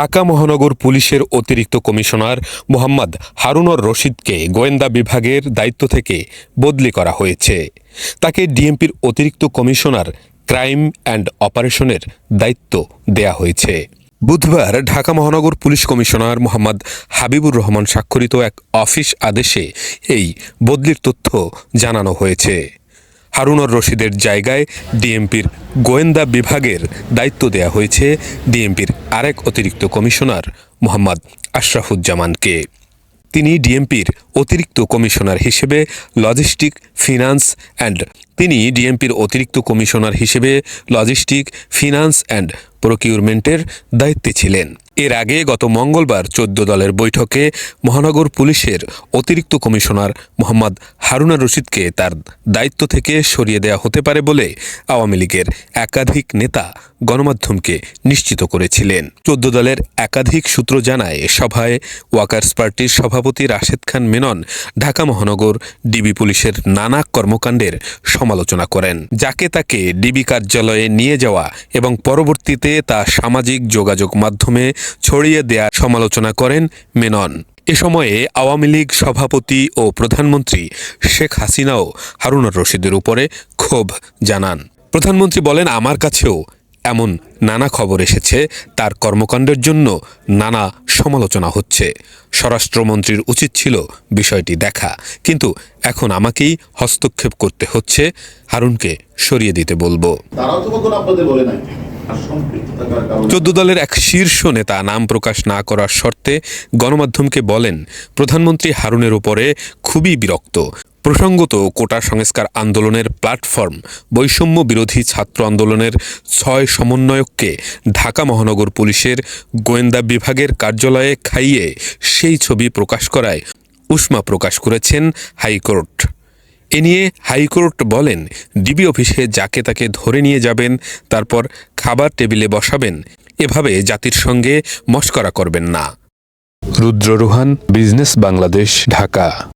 ঢাকা মহানগর পুলিশের অতিরিক্ত কমিশনার মোহাম্মদ হারুনর রশিদকে গোয়েন্দা বিভাগের দায়িত্ব থেকে বদলি করা হয়েছে। তাকে ডিএমপির অতিরিক্ত কমিশনার ক্রাইম অ্যান্ড অপারেশনের দায়িত্ব দেয়া হয়েছে। বুধবার ঢাকা মহানগর পুলিশ কমিশনার মোহাম্মদ হাবিবুর রহমান স্বাক্ষরিত এক অফিস আদেশে এই বদলির তথ্য জানানো হয়েছে। হারুনর রশিদের জায়গায় ডিএমপির গোয়েন্দা বিভাগের দায়িত্ব দেয়া হয়েছে ডিএমপির আরেক অতিরিক্ত কমিশনার মোহাম্মদ আশরাফুজ্জামানকে। তিনি ডিএমপির অতিরিক্ত কমিশনার হিসেবে লজিস্টিক, ফিনান্স অ্যান্ড তিনি ডিএমপির অতিরিক্ত কমিশনার হিসেবে লজিস্টিক, ফিনান্স অ্যান্ড প্রকিউরমেন্টের দায়িত্বে ছিলেন। এর আগে গত মঙ্গলবার চোদ্দ দলের বৈঠকে মহানগর পুলিশের অতিরিক্ত কমিশনার মোহাম্মদ হারুনা রশিদকে তার দায়িত্ব থেকে সরিয়ে দেওয়া হতে পারে বলে আওয়ামী লীগের একাধিক নেতা গণমাধ্যমকে নিশ্চিত করেছিলেন। চোদ্দ দলের একাধিক সূত্র জানায় সভায় ওয়াকার্স পার্টির সভাপতি রাশেদ খান মেনন, ঢাকা মহানগর ডিবি পুলিশের নানা কর্মকাণ্ডের সমালোচনা করেন, যাকে তাকে ডিবি কার্যালয়ে নিয়ে যাওয়া এবং পরবর্তীতে তা সামাজিক যোগাযোগ মাধ্যমে ছড়িয়ে দেয়া সমালোচনা করেন মেনন। এ সময়ে আওয়ামী লীগ সভাপতি ও প্রধানমন্ত্রী শেখ হাসিনাও হারুনার রশিদের উপরে ক্ষোভ জানান। প্রধানমন্ত্রী বলেন, আমার কাছেও এমন নানা খবর এসেছে তার কর্মকাণ্ডের জন্য নানা সমালোচনা হচ্ছে। স্বরাষ্ট্রমন্ত্রীর উচিত ছিল বিষয়টি দেখা কিন্তু এখন আমাকেই হস্তক্ষেপ করতে হচ্ছে হারুনকে সরিয়ে দিতে বলব। চোদ্দ দলের এক শীর্ষ নেতা নাম প্রকাশ না করার শর্তে গণমাধ্যমকে বলেন প্রধানমন্ত্রী হারুনের উপরে খুবই বিরক্ত। প্রসঙ্গত, কোটা সংস্কার আন্দোলনের প্ল্যাটফর্ম বৈষম্য বিরোধী ছাত্র আন্দোলনের ছয় সমন্বয়ককে ঢাকা মহানগর পুলিশের গোয়েন্দা বিভাগের কার্যালয়ে খাইয়ে সেই ছবি প্রকাশ করায় উষ্মা প্রকাশ করেছেন হাইকোর্ট। এ নিয়ে হাইকোর্ট বলেন, ডিবি অফিসে যাকে তাকে ধরে নিয়ে যাবেন, তারপর খাবার টেবিলে বসাবেন, এভাবে জাতির সঙ্গে মস্করা করবেন না। রুদ্র রোহান, বিজনেস বাংলাদেশ, ঢাকা।